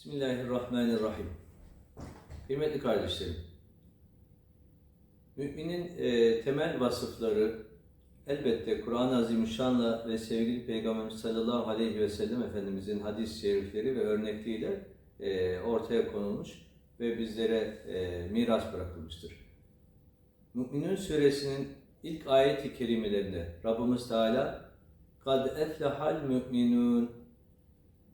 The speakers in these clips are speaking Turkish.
Bismillahirrahmanirrahim. Kıymetli kardeşlerim, müminin e, temel vasıfları elbette Kur'an-ı Azimüşşan'la ve sevgili Peygamberimiz sallallahu aleyhi ve sellem Efendimizin hadis-i şerifleri ve örnekliğiyle e, ortaya konulmuş ve bizlere e, miras bırakılmıştır. Müminun suresinin ilk ayet-i kerimelerinde Rabbimiz Teala kad eflehal müminun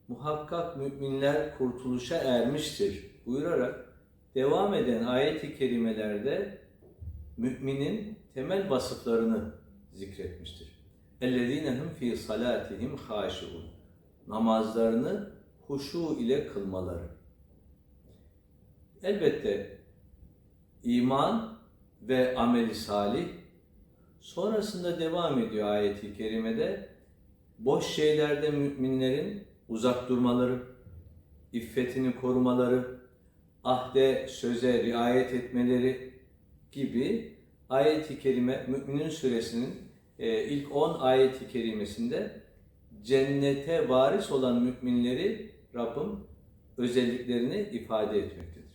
muhakkak müminler kurtuluşa ermiştir buyurarak devam eden ayet-i kerimelerde müminin temel vasıflarını zikretmiştir. اَلَّذ۪ينَهُمْ ف۪ي صَلَاتِهِمْ خَاشِعُونَ Namazlarını huşu ile kılmaları. Elbette iman ve ameli salih sonrasında devam ediyor ayeti kerimede. Boş şeylerde müminlerin uzak durmaları, iffetini korumaları, ahde, söze riayet etmeleri gibi ayet-i kerime Mü'minun suresinin e, ilk 10 ayet-i kerimesinde cennete varis olan müminleri Rabbim özelliklerini ifade etmektedir.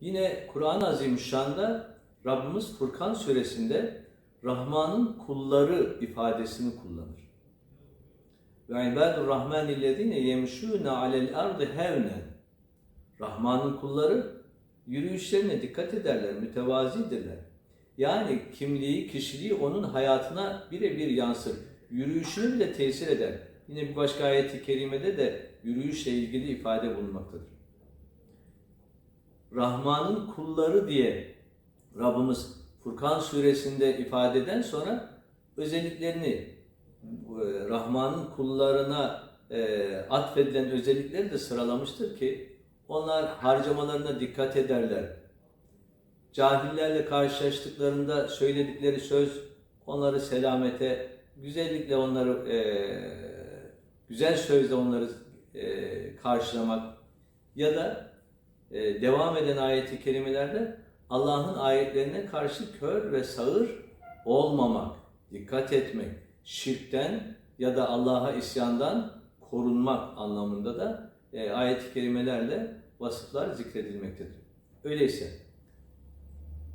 Yine Kur'an-ı Azimüşşan'da Rabbimiz Furkan suresinde Rahman'ın kulları ifadesini kullanır. Ve ibadur rahman illezine yemşûne alel ardı hevnen. Rahman'ın kulları yürüyüşlerine dikkat ederler, mütevazidirler. Yani kimliği, kişiliği onun hayatına birebir yansır. Yürüyüşüne bile tesir eder. Yine bir başka ayeti kerimede de yürüyüşle ilgili ifade bulunmaktadır. Rahman'ın kulları diye Rabbimiz Furkan suresinde ifade eden sonra özelliklerini Rahman'ın kullarına e, atfedilen özellikleri de sıralamıştır ki onlar harcamalarına dikkat ederler. Cahillerle karşılaştıklarında söyledikleri söz onları selamete, güzellikle onları e, güzel sözle onları e, karşılamak ya da e, devam eden ayeti kerimelerde Allah'ın ayetlerine karşı kör ve sağır olmamak, dikkat etmek, şirkten ya da Allah'a isyandan korunmak anlamında da e, ayet-i kerimelerle vasıflar zikredilmektedir. Öyleyse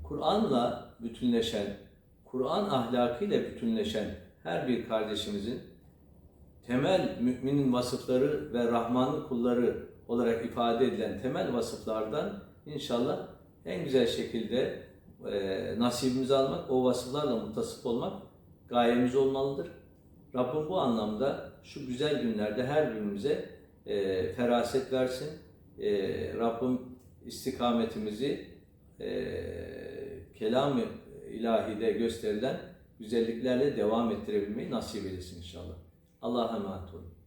Kur'an'la bütünleşen, Kur'an ahlakıyla bütünleşen her bir kardeşimizin temel müminin vasıfları ve Rahman'ın kulları olarak ifade edilen temel vasıflardan inşallah en güzel şekilde e, nasibimizi almak, o vasıflarla mutasip olmak gayemiz olmalıdır. Rabbim bu anlamda şu güzel günlerde her birimize e, feraset versin. E, Rabbim istikametimizi e, kelam-ı ilahide gösterilen güzelliklerle devam ettirebilmeyi nasip eylesin inşallah. Allah'a emanet olun.